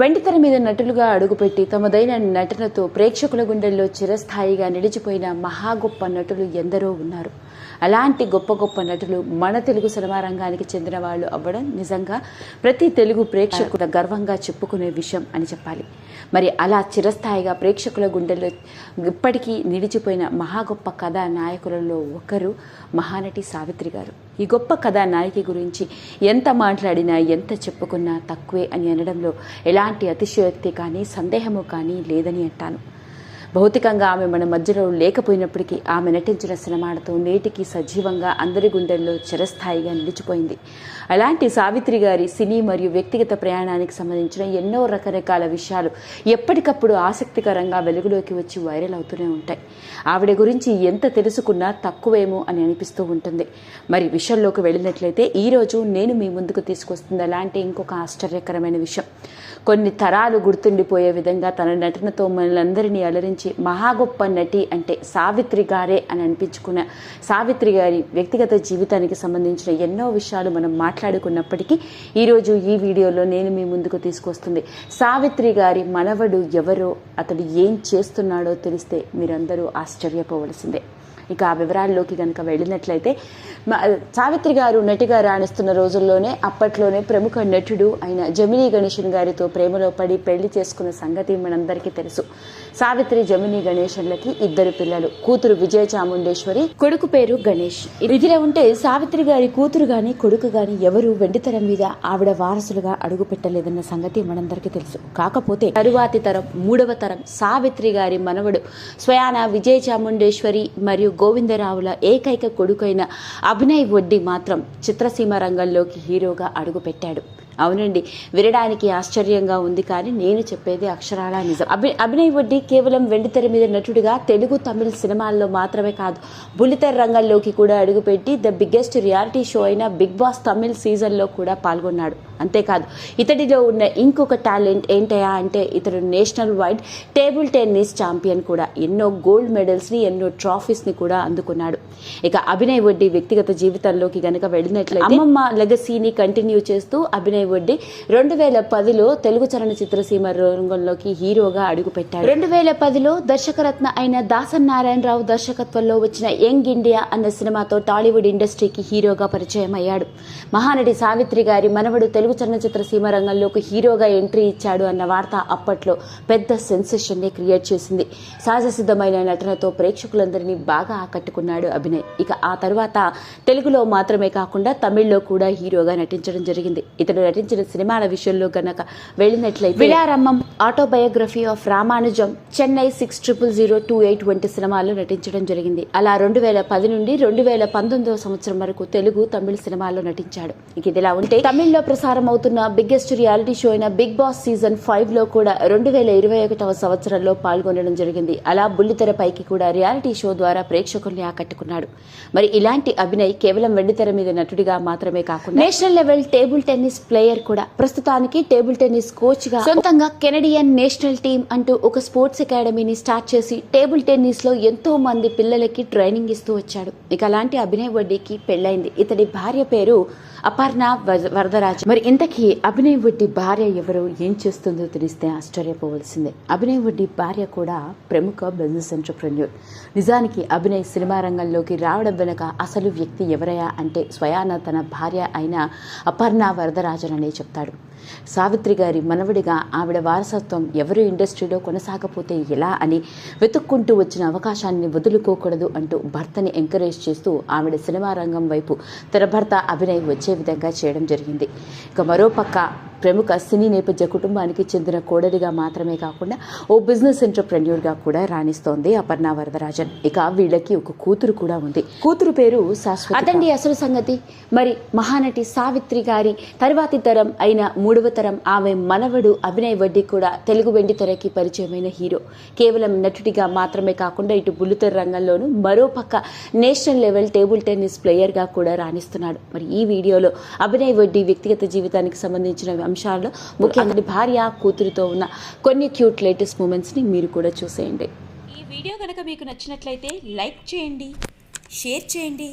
వెండితెర మీద నటులుగా అడుగుపెట్టి తమదైన నటనతో ప్రేక్షకుల గుండెల్లో చిరస్థాయిగా నిలిచిపోయిన మహా గొప్ప నటులు ఎందరో ఉన్నారు. అలాంటి గొప్ప గొప్ప నటులు మన తెలుగు సినిమా రంగానికి చెందిన వాళ్ళు అవ్వడం నిజంగా ప్రతి తెలుగు ప్రేక్షకుల గర్వంగా చెప్పుకునే విషయం అని చెప్పాలి. మరి అలా చిరస్థాయిగా ప్రేక్షకుల గుండెల్లో ఇప్పటికీ నిలిచిపోయిన మహా గొప్ప కథా నాయకులలో ఒకరు మహానటి సావిత్రి గారు. ఈ గొప్ప కథానాయకి గురించి ఎంత మాట్లాడినా ఎంత చెప్పుకున్నా తక్కువే అని అనడంలో ఎలాంటి అతిశయోక్తి కానీ సందేహము కానీ లేదని అంటాను. భౌతికంగా ఆమె మన మధ్యలో లేకపోయినప్పటికీ ఆమె నటించిన సినిమాలతో నేటికి సజీవంగా అందరి గుండెల్లో చిరస్థాయిగా నిలిచిపోయింది. అలాంటి సావిత్రి గారి సినీ మరియు వ్యక్తిగత ప్రయాణానికి సంబంధించిన ఎన్నో రకరకాల విషయాలు ఎప్పటికప్పుడు ఆసక్తికరంగా వెలుగులోకి వచ్చి వైరల్ అవుతూనే ఉంటాయి. ఆవిడ గురించి ఎంత తెలుసుకున్నా తక్కువేమో అని అనిపిస్తూ ఉంటుంది. మరి విషయంలోకి వెళ్ళినట్లయితే ఈరోజు నేను మీ ముందుకు తీసుకొస్తుంది అలాంటి ఇంకొక ఆశ్చర్యకరమైన విషయం. కొన్ని తరాలు గుర్తుండిపోయే విధంగా తన నటనతో మనలందరినీ అలరించి మహా గొప్ప నటి అంటే సావిత్రి గారే అని అనిపించుకున్న సావిత్రి గారి వ్యక్తిగత జీవితానికి సంబంధించిన ఎన్నో విషయాలు మనం మాట్లాడుకున్నప్పటికీ ఈరోజు ఈ వీడియోలో నేను మీ ముందుకు తీసుకొస్తుంది. సావిత్రి గారి మనవడు ఎవరో అతడు ఏం చేస్తున్నాడో తెలిస్తే మీరందరూ ఆశ్చర్యపోవలసిందే. ఇక ఆ వివరాల్లోకి కనుక వెళ్ళినట్లయితే సావిత్రి గారు నటిగా రాణిస్తున్న రోజుల్లోనే అప్పట్లోనే ప్రముఖ నటుడు అయిన జమినీ గణేషన్ గారితో ప్రేమలో పడి పెళ్ళి చేసుకున్న సంగతి మనందరికీ తెలుసు. సావిత్రి జమినీ గణేషన్లకి ఇద్దరు పిల్లలు. కూతురు విజయ చాముండేశ్వరి కొడుకు పేరు గణేష్. ఇదిలా ఉంటే సావిత్రి గారి కూతురు గాని కొడుకు గాని ఎవరు వెండితెర మీద ఆవిడ వారసులుగా అడుగు పెట్టలేదన్న సంగతి మనందరికీ తెలుసు. కాకపోతే తరువాతి తరం మూడవ తరం సావిత్రి గారి మనవడు స్వయాన విజయ చాముండేశ్వరి మరియు గోవిందరావుల ఏకైక కొడుకైన అభినయ్ వడ్డీ మాత్రం చిత్రసీమ రంగంలోకి హీరోగా అడుగుపెట్టాడు. అవునండి. వినడానికి ఆశ్చర్యంగా ఉంది కానీ నేను చెప్పేది అక్షరాల నిజం. అభి అభినయ్ వడ్డీ కేవలం వెండితెర మీద నటుడిగా తెలుగు తమిళ సినిమాల్లో మాత్రమే కాదు బుల్లితెర రంగంలోకి కూడా అడుగుపెట్టి ద బిగ్గెస్ట్ రియాలిటీ షో అయిన బిగ్ బాస్ తమిళ్ సీజన్లో కూడా పాల్గొన్నాడు. అంతేకాదు ఇతడిలో ఉన్న ఇంకొక టాలెంట్ ఏంటయా అంటే ఇతడు national wide table tennis champion కూడా. ఎన్నో గోల్డ్ మెడల్స్ని ఎన్నో ట్రాఫీస్ని కూడా అందుకున్నాడు. ఇక అభినయ్ వడ్డీ వ్యక్తిగత జీవితంలోకి గనక వెళ్ళినట్లయితే అమ్మమ్మ లెగసీని కంటిన్యూ చేస్తూ అభినయ్ వడ్డీ రెండు వేల పదిలో తెలుగు చలనచిత్ర సీమ రంగంలోకి హీరోగా అడుగుపెట్టాడు. రెండు వేల పదిలో దర్శకరత్న అయిన దాసన్ నారాయణరావు దర్శకత్వంలో వచ్చిన యంగ్ ఇండియా అన్న సినిమాతో టాలీవుడ్ ఇండస్ట్రీకి హీరోగా పరిచయం అయ్యాడు మహానటి సావిత్రి గారి మనవడు తెలుగు చలనచిత్ర సీమ రంగంలోకి హీరోగా ఎంట్రీ ఇచ్చాడు అన్న వార్త అప్పట్లో పెద్ద సెన్సేషన్ని క్రియేట్ చేసింది. సహజ సిద్ధమైన నటనతో ప్రేక్షకులందరినీ బాగా ఆకట్టుకున్నాడు అభినయ్. ఇక ఆ తర్వాత తెలుగులో మాత్రమే కాకుండా తమిళ్ళో కూడా హీరోగా నటించడం జరిగింది. ఇతడు నటించిన సినిమాల విషయంలో గనక వెళ్ళినట్లయితే విలారమ్మం autobiography of Ramanujan Chennai six triple zero two eight వంటి సినిమాల్లో నటించడం జరిగింది. అలా రెండు వేల పది నుండి రెండు వేల పంతొమ్మిదవ సంవత్సరం వరకు తెలుగు తమిళ సినిమాల్లో నటించాడు. ఇక ఇదిలా ఉంటే తమిళ్ళో ప్రసారం అవుతున్న బిగ్గెస్ట్ రియాలిటీ షో అయిన బిగ్ బాస్ సీజన్ ఫైవ్లో కూడా రెండు వేల ఇరవై ఒకటవ సంవత్సరంలో పాల్గొనడం జరిగింది. అలా బుల్లితెర పైకి కూడా రియాలిటీ షో ద్వారా ప్రేక్షకుల్ని ఆకట్టుకున్నాడు. మరి ఇలాంటి అభినయ్ కేవలం వెండితెర మీద నటుడిగా మాత్రమే కాకుండా national level table tennis player కూడా. ప్రస్తుతానికి టేబుల్ టెన్నిస్ కోచ్గా సొంతంగా కెనడియన్ నేషనల్ టీమ్ అంటూ ఒక స్పోర్ట్స్ అకాడమీని స్టార్ట్ చేసి టేబుల్ టెన్నిస్లో ఎంతో మంది పిల్లలకి ట్రైనింగ్ ఇస్తూ వచ్చాడు. ఇక అలాంటి అభినయ్ వడ్డీకి పెళ్ళైంది. ఇతడి భార్య పేరు అపర్ణ వరదరాజు. మరి ఇంతకీ అభినయ్ వడ్డీ భార్య ఎవరు? ఏం చేస్తుందో తెలిస్తే ఆశ్చర్యపోవలసిందే. అభినయ్ వడ్డీ భార్య కూడా ప్రముఖ బిజినెస్ ఎంటర్ప్రెన్యూర్. నిజానికి అభినయ్ సినిమా రంగంలోకి రావడం వెనుక అసలు వ్యక్తి ఎవరయ్యా అంటే స్వయాన తన భార్య అయిన అపర్ణ వరదరాజన్ అనే చెప్తాడు. సావిత్రి గారి మనవడిగా ఆవిడ వారసత్వం ఎవరు ఇండస్ట్రీలో కొనసాగపోతే ఎలా అని వెతుక్కుంటూ వచ్చిన అవకాశాన్ని వదులుకోకూడదు అంటూ భర్తని ఎంకరేజ్ చేస్తూ ఆవిడ సినిమా రంగం వైపు తన భర్త అభినయ్ వచ్చే విధంగా చేయడం జరిగింది. ఇక మరోపక్క ప్రముఖ సినీ నేపథ్య కుటుంబానికి చెందిన కోడలిగా మాత్రమే కాకుండా ఓ బిజినెస్ ఎంటర్ప్రెన్యూర్గా కూడా రాణిస్తోంది అపర్ణ వరదరాజన్. ఇక వీళ్ళకి ఒక కూతురు కూడా ఉంది. కూతురు పేరు శాశ్వత అసలు సంగతి. మరి మహానటి సావిత్రి గారి తర్వాతి తరం అయిన మూడవ తరం ఆమె మనవడు అభినయ్ వడ్డీ కూడా తెలుగు వెండి తెరకి పరిచయమైన హీరో. కేవలం నటుడిగా మాత్రమే కాకుండా ఇటు బుల్లితెర రంగంలోనూ మరోపక్క నేషనల్ లెవెల్ టేబుల్ టెన్నిస్ ప్లేయర్గా కూడా రాణిస్తున్నాడు. మరి ఈ వీడియోలో అభినయ్ వడ్డీ వ్యక్తిగత జీవితానికి సంబంధించిన అంశాల్లో ముఖ్యంగా భార్య కూతురుతో ఉన్న కొన్ని క్యూట్ లేటెస్ట్ మూమెంట్స్ని మీరు కూడా చూసేయండి. ఈ వీడియో కనుక మీకు నచ్చినట్లయితే లైక్ చేయండి షేర్ చేయండి.